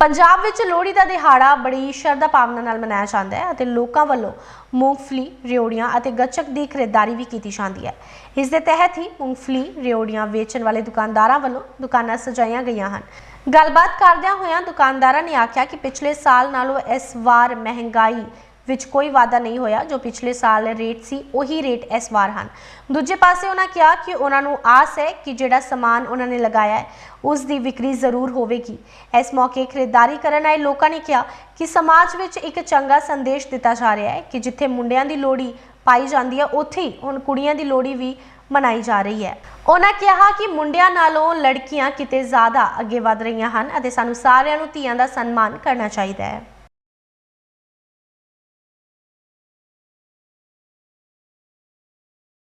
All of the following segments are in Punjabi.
ਪੰਜਾਬ ਵਿੱਚ ਲੋਹੜੀ ਦਾ ਦਿਹਾੜਾ ਬੜੀ ਸ਼ਰਧਾ ਭਾਵਨਾ ਨਾਲ ਮਨਾਇਆ ਜਾਂਦਾ ਹੈ ਅਤੇ ਲੋਕਾਂ ਵੱਲੋਂ ਮੂੰਗਫਲੀ, ਰਿਉੜੀਆਂ ਅਤੇ ਗੱਚਕ ਦੀ ਖਰੀਦਦਾਰੀ ਵੀ ਕੀਤੀ ਜਾਂਦੀ ਹੈ। ਇਸ ਦੇ ਤਹਿਤ ਹੀ ਮੂੰਗਫਲੀ, ਰਿਉੜੀਆਂ ਵੇਚਣ ਵਾਲੇ ਦੁਕਾਨਦਾਰਾਂ ਵੱਲੋਂ ਦੁਕਾਨਾਂ ਸਜਾਈਆਂ ਗਈਆਂ ਹਨ। ਗੱਲਬਾਤ ਕਰਦਿਆਂ ਹੋਇਆਂ ਦੁਕਾਨਦਾਰਾਂ ਨੇ ਆਖਿਆ ਕਿ ਪਿਛਲੇ ਸਾਲ ਨਾਲੋਂ ਇਸ ਵਾਰ ਮਹਿੰਗਾਈ ਵਿੱਚ ਕੋਈ ਵਾਧਾ ਨਹੀਂ ਹੋਇਆ, ਜੋ ਪਿਛਲੇ ਸਾਲ ਰੇਟ ਸੀ, ਉਹੀ ਰੇਟ ਇਸ ਵਾਰ ਹਨ। ਦੂਜੇ ਪਾਸੇ ਉਹਨਾਂ ਕਿਹਾ ਕਿ ਉਹਨਾਂ ਨੂੰ ਆਸ ਹੈ ਕਿ ਜਿਹੜਾ ਸਮਾਨ ਉਹਨਾਂ ਨੇ ਲਗਾਇਆ ਹੈ ਉਸ ਦੀ ਵਿਕਰੀ ਜ਼ਰੂਰ ਹੋਵੇਗੀ। ਇਸ ਮੌਕੇ ਖਰੀਦਦਾਰੀ ਕਰਨ ਆਏ ਲੋਕਾਂ ਨੇ ਕਿਹਾ ਕਿ ਸਮਾਜ ਵਿੱਚ ਇੱਕ ਚੰਗਾ ਸੰਦੇਸ਼ ਦਿੱਤਾ ਜਾ ਰਿਹਾ ਹੈ ਕਿ ਜਿੱਥੇ ਮੁੰਡਿਆਂ ਦੀ ਲੋੜੀ ਪਾਈ ਜਾਂਦੀ ਹੈ, ਉੱਥੇ ਹੀ ਹੁਣ ਕੁੜੀਆਂ ਦੀ ਲੋੜੀ ਵੀ ਮਨਾਈ ਜਾ ਰਹੀ ਹੈ। ਉਹਨਾਂ ਕਿਹਾ ਕਿ ਮੁੰਡਿਆਂ ਨਾਲੋਂ ਲੜਕੀਆਂ ਕਿਤੇ ਜ਼ਿਆਦਾ ਅੱਗੇ ਵਧ ਰਹੀਆਂ ਹਨ ਅਤੇ ਸਾਨੂੰ ਸਾਰਿਆਂ ਨੂੰ ਧੀਆਂ ਦਾ ਸਨਮਾਨ ਕਰਨਾ ਚਾਹੀਦਾ ਹੈ।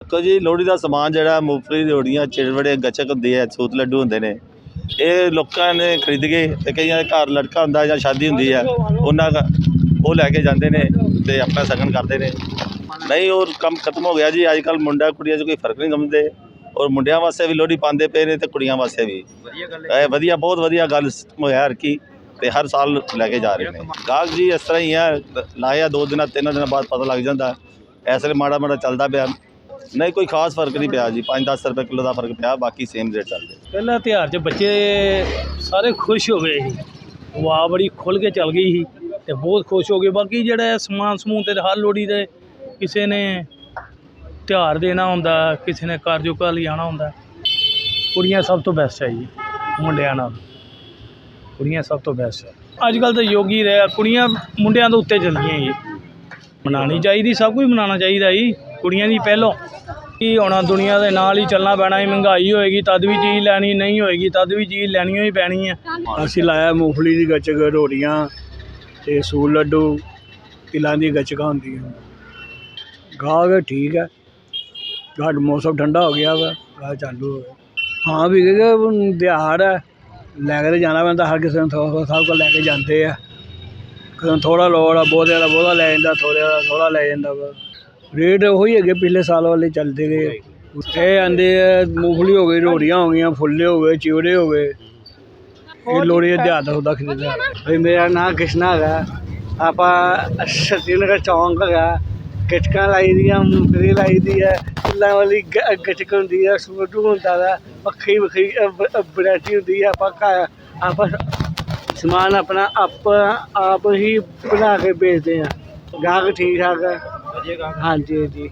ਦੇਖੋ ਜੀ, ਲੋਹੜੀ ਦਾ ਸਮਾਨ ਜਿਹੜਾ ਮੂੰਗਫਲੀ ਰਿਓੜੀਆਂ ਚਿੜਵੜੇ, ਗੱਚਕ ਹੁੰਦੇ ਆ ਸੂਤ ਲੱਡੂ ਹੁੰਦੇ ਨੇ। ਇਹ ਲੋਕਾਂ ਨੇ ਖਰੀਦ ਕੇ ਤੇ ਕਈਆਂ ਦੇ ਘਰ ਲੜਕਾ ਹੁੰਦਾ ਜਾਂ ਸ਼ਾਦੀ ਹੁੰਦੀ ਆ ਉਹਨਾਂ ਦਾ ਉਹ ਲੈ ਕੇ ਜਾਂਦੇ ਨੇ ਤੇ ਆਪਣਾ ਸਗਨ ਕਰਦੇ ਨੇ। ਨਹੀਂ, ਉਹ ਕੰਮ ਖਤਮ ਹੋ ਗਿਆ ਜੀ। ਅੱਜ ਕੱਲ ਮੁੰਡਾ, ਕੁੜੀਆਂ 'ਚ ਕੋਈ ਫ਼ਰਕ ਨਹੀਂ ਸਮਝਦੇ ਔਰ ਮੁੰਡਿਆਂ ਵਾਸਤੇ ਵੀ ਲੋਹੜੀ ਪਾਉਂਦੇ ਪਏ ਨੇ ਤੇ ਕੁੜੀਆਂ ਵਾਸਤੇ ਵੀ। ਵਧੀਆ ਗੱਲ ਇਹ ਵਧੀਆ, ਬਹੁਤ ਵਧੀਆ ਗੱਲ ਹੋਇਆ ਹਰ ਕੀ ਤੇ ਹਰ ਸਾਲ ਲੈ ਕੇ ਜਾ ਰਹੇ ਨੇ। ਗਾਹਕ ਜੀ, ਇਸ ਤਰ੍ਹਾਂ ਹੀ ਆ। ਲਾਇਆ ਦੋ ਦਿਨਾਂ, ਤਿੰਨ ਦਿਨਾਂ ਬਾਅਦ ਪਤਾ ਲੱਗ ਜਾਂਦਾ। ਇਸ ਵੇਲੇ ਮਾੜਾ ਮਾੜਾ ਚੱਲਦਾ ਪਿਆ। ਨਹੀਂ ਕੋਈ ਖਾਸ ਫ਼ਰਕ ਨਹੀਂ ਪਿਆ ਜੀ। 5-10 ਰੁਪਏ ਕਿਲੋ ਦਾ ਫ਼ਰਕ ਪਿਆ, ਬਾਕੀ ਸੇਮ ਰੇਟ ਚੱਲਦੇ। ਪਹਿਲਾ ਤਿਉਹਾਰ 'ਚ ਬੱਚੇ ਸਾਰੇ ਖੁਸ਼ ਹੋ ਗਏ ਸੀ। ਵਾਹ ਬੜੀ ਖੁੱਲ ਕੇ ਚੱਲ ਗਈ ਸੀ ਤੇ ਬਹੁਤ ਖੁਸ਼ ਹੋ ਗਏ। ਬਾਕੀ ਜਿਹੜਾ ਸਮਾਨ ਸਮੂਨ ਤੇ ਹਰ ਲੋੜੀ ਦੇ ਕਿਸੇ ਨੇ ਤਿਉਹਾਰ ਦੇਣਾ ਹੁੰਦਾ, ਕਿਸੇ ਨੇ ਕਾਰਜੋ ਕਾ ਲਿਆਣਾ ਹੁੰਦਾ, ਕੁੜੀਆਂ ਸਭ ਤੋਂ ਬੈਸਟ ਹੈ ਜੀ, ਮੁੰਡਿਆਂ ਨਾਲ। ਕੁੜੀਆਂ ਸਭ ਤੋਂ ਬੈਸਟ ਹੈ। ਅੱਜ ਕੱਲ ਤਾਂ ਯੋਗੀ ਰਿਹਾ, ਕੁੜੀਆਂ ਮੁੰਡਿਆਂ ਦੇ ਉੱਤੇ ਚੱਲਦੀਆਂ ਜੀ। ਮਨਾਉਣੀ ਚਾਹੀਦੀ, ਸਭ ਕੁਝ ਮਨਾਉਣਾ ਚਾਹੀਦਾ ਜੀ। ਕੁੜੀਆਂ ਦੀ ਪਹਿਲੋਂ। ਕੀ ਹੋਣਾ, ਦੁਨੀਆ ਦੇ ਨਾਲ ਹੀ ਚੱਲਣਾ ਪੈਣਾ ਹੈ ਮਹਿੰਗਾਈ ਹੋਏਗੀ, ਤਦ ਵੀ ਚੀਜ਼ ਲੈਣੀ, ਨਹੀਂ ਹੋਏਗੀ, ਤਦ ਵੀ ਚੀਜ਼ ਲੈਣੀ ਹੀ ਪੈਣੀ ਹੈ। ਅਸੀਂ ਲਾਇਆ ਮੂੰਗਫਲੀ ਦੀ ਗੱਚਕ ਰੋੜੀਆਂ ਤੇ ਸੂਲ ਲੱਡੂ, ਤਿਲਾਂ ਦੀ ਗੱਚਕਾਂ ਹੁੰਦੀਆਂ। ਗਾਹਕ ਠੀਕ ਹੈ ਗਾਹਕ ਮੌਸਮ ਠੰਡਾ ਹੋ ਗਿਆ ਵਾ ਗਾਹ ਚਾਲੂ ਹੋ ਗਿਆ ਹਾਂ ਵੀ ਕਿ ਦਿਹਾੜ ਹੈ, ਲੈ ਕੇ ਤਾਂ ਜਾਣਾ ਪੈਂਦਾ, ਹਰ ਕਿਸੇ ਨੂੰ ਥੋੜਾ ਸਭ ਕੋਲ ਲੈ ਕੇ ਜਾਂਦੇ ਆ। ਕਿਸੇ ਨੂੰ ਥੋੜਾ ਲੋੜ ਆ ਬਹੁਤੇ ਵਾਲਾ ਬਹੁਤਾ ਲੈ ਜਾਂਦਾ ਥੋੜੇ ਵਾਲਾ ਥੋੜਾ ਲੈ ਜਾਂਦਾ ਵਾ। ਰੇਟ ਉਹੀ ਹੈਗੇ ਪਿਛਲੇ ਸਾਲ ਵਾਲੇ ਚੱਲਦੇ ਗਏ ਇਹ ਆਂਦੇ ਆ ਮੂੰਗਫਲੀ ਹੋ ਗਈ ਰੋੜੀਆਂ ਹੋ ਗਈਆਂ ਫੁੱਲੇ ਹੋ ਗਏ ਚਿਵੜੇ ਹੋ ਗਏ। ਇਹ ਲੋੜੀ ਦਾ ਦਾ ਉਹਦਾ ਖਰੀਦਦਾ ਭਈ ਮੇਰਾ ਨਾਮ ਕ੍ਰਿਸ਼ਨਾ ਹੈਗਾ। ਆਪਾਂ ਸਤਿਨਗਰ ਚੌਂਕ ਹੈਗਾ। ਗੱਚਕਾਂ ਲਾਈ ਦੀਆਂ ਮੂੰਗਫਲੀ ਲਾਈ ਦੀ ਹੈ ਫੁੱਲਾਂ ਵਾਲੀ ਗ- ਗੱਚਕ ਹੁੰਦੀ ਹੈ ਸੂਟੂ ਹੁੰਦਾ ਵਾ ਵੱਖਰੀ ਵੱਖਰੀ ਵੈਰਾਈਟੀ ਹੁੰਦੀ ਹੈ। ਆਪਾਂ ਘਰ ਆਪਾਂ ਸਮਾਨ ਆਪਣਾ ਆਪ ਆਪ ਹੀ ਬਣਾ ਕੇ ਵੇਚਦੇ ਆ ਗਾਹਕ ਠੀਕ ਠਾਕ ਹੈ। ਹਾਂਜੀ ਜੀ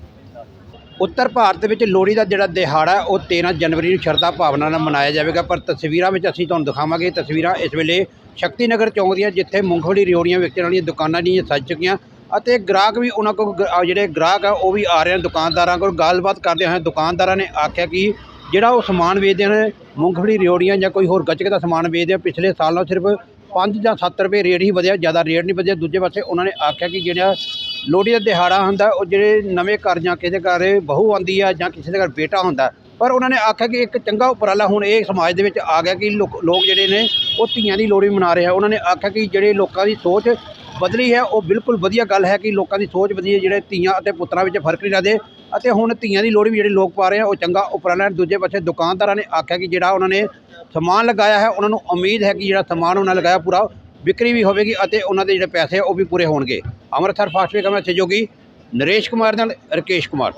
ਉੱਤਰ ਭਾਰਤ ਵਿੱਚ ਲੋਹੜੀ ਦਾ ਜਿਹੜਾ ਦਿਹਾੜਾ ਹੈ, ਉਹ 13 ਜਨਵਰੀ ਨੂੰ ਸ਼ਰਧਾ ਭਾਵਨਾ ਨਾਲ ਮਨਾਇਆ ਜਾਵੇਗਾ ਪਰ ਤਸਵੀਰਾਂ ਵਿੱਚ ਅਸੀਂ ਤੁਹਾਨੂੰ ਦਿਖਾਵਾਂਗੇ ਤਸਵੀਰਾਂ ਇਸ ਵੇਲੇ ਸ਼ਕਤੀ ਨਗਰ ਚੌਂਕ ਦੀਆਂ ਜਿੱਥੇ ਮੂੰਗਫਲੀ ਰਿਓੜੀਆਂ ਵੇਚਣ ਵਾਲੀਆਂ ਦੁਕਾਨਾਂ ਦੀਆਂ ਸੱਜ ਚੁੱਕੀਆਂ ਅਤੇ ਗ੍ਰਾਹਕ ਵੀ ਉਹਨਾਂ ਕੋਲ ਗ- ਅਹ ਜਿਹੜੇ ਗ੍ਰਾਹਕ ਆ ਉਹ ਵੀ ਆ ਰਹੇ ਹਨ ਦੁਕਾਨਦਾਰਾਂ ਕੋਲ। ਗੱਲਬਾਤ ਕਰਦੇ ਹੋਏ ਦੁਕਾਨਦਾਰਾਂ ਨੇ ਆਖਿਆ ਕਿ ਜਿਹੜਾ ਉਹ ਸਮਾਨ ਵੇਚਦੇ ਹਨ ਮੂੰਗਫਲੀ ਰਿਓੜੀਆਂ ਜਾਂ ਕੋਈ ਹੋਰ ਗੱਚਕ ਦਾ ਸਮਾਨ ਵੇਚਦੇ ਆ ਪਿਛਲੇ ਸਾਲ ਨਾਲੋਂ ਸਿਰਫ 5 ਜਾਂ 7 ਰੁਪਏ ਰੇਟ ਹੀ ਵਧਿਆ ਜ਼ਿਆਦਾ ਰੇਟ ਨਹੀਂ ਵਧਿਆ। ਦੂਜੇ ਪਾਸੇ ਉਹਨਾਂ ਨੇ ਆਖਿਆ ਕਿ ਜਿਹੜਾ ਲੋਹੜੀ ਦਾ ਦਿਹਾੜਾ ਹੁੰਦਾ, ਉਹ ਜਿਹੜੇ ਨਵੇਂ ਘਰ ਜਾਂ ਕਿਸੇ ਦੇ ਘਰ ਬਹੂ ਆਉਂਦੀ ਆ ਜਾਂ ਕਿਸੇ ਦੇ ਘਰ ਬੇਟਾ ਹੁੰਦਾ, ਪਰ ਉਹਨਾਂ ਨੇ ਆਖਿਆ ਕਿ ਇੱਕ ਚੰਗਾ ਉਪਰਾਲਾ ਹੁਣ ਇਹ ਸਮਾਜ ਦੇ ਵਿੱਚ ਆ ਗਿਆ ਕਿ ਲੋਕ ਜਿਹੜੇ ਨੇ, ਉਹ ਧੀਆਂ ਦੀ ਲੋਹੜੀ ਮਨਾ ਰਹੇ ਆ। ਉਹਨਾਂ ਨੇ ਆਖਿਆ ਕਿ ਜਿਹੜੇ ਲੋਕਾਂ ਦੀ ਸੋਚ ਬਦਲੀ ਹੈ, ਉਹ ਬਿਲਕੁਲ ਵਧੀਆ ਗੱਲ ਹੈ ਕਿ ਲੋਕਾਂ ਦੀ ਸੋਚ ਬਦਲੀ ਹੈ, ਜਿਹੜੇ ਧੀਆਂ ਅਤੇ ਪੁੱਤਰਾਂ ਵਿੱਚ ਫ਼ਰਕ ਨਹੀਂ ਰੱਖਦੇ। ਅਤੇ ਹੁਣ ਧੀਆਂ ਦੀ ਲੋਹੜੀ ਵੀ ਜਿਹੜੇ ਲੋਕ ਪਾ ਰਹੇ ਆ, ਉਹ ਚੰਗਾ ਉਪਰਾਲਾ ਹੈ। ਦੂਜੇ ਪਾਸੇ ਦੁਕਾਨਦਾਰਾਂ ਨੇ ਆਖਿਆ ਕਿ ਜਿਹੜਾ ਉਹਨਾਂ ਨੇ ਸਮਾਨ ਲਗਾਇਆ ਹੈ, ਉਹਨਾਂ ਨੂੰ ਉਮੀਦ ਹੈ ਕਿ ਜਿਹੜਾ ਸਮਾਨ ਉਹਨਾਂ ਲਗਾਇਆ ਪੂਰਾ ਵਿਕਰੀ ਵੀ ਹੋਵੇਗੀ ਅਤੇ ਉਹਨਾਂ ਦੇ ਜਿਹੜੇ ਪੈਸੇ ਉਹ ਵੀ ਪੂਰੇ ਹੋਣਗੇ। ਅੰਮ੍ਰਿਤਸਰ ਫਾਸਟ ਵੇ ਕਮਾ ਸਹਿਯੋਗੀ ਨਰੇਸ਼ ਕੁਮਾਰ ਨਾਲ ਰਕੇਸ਼ ਕੁਮਾਰ।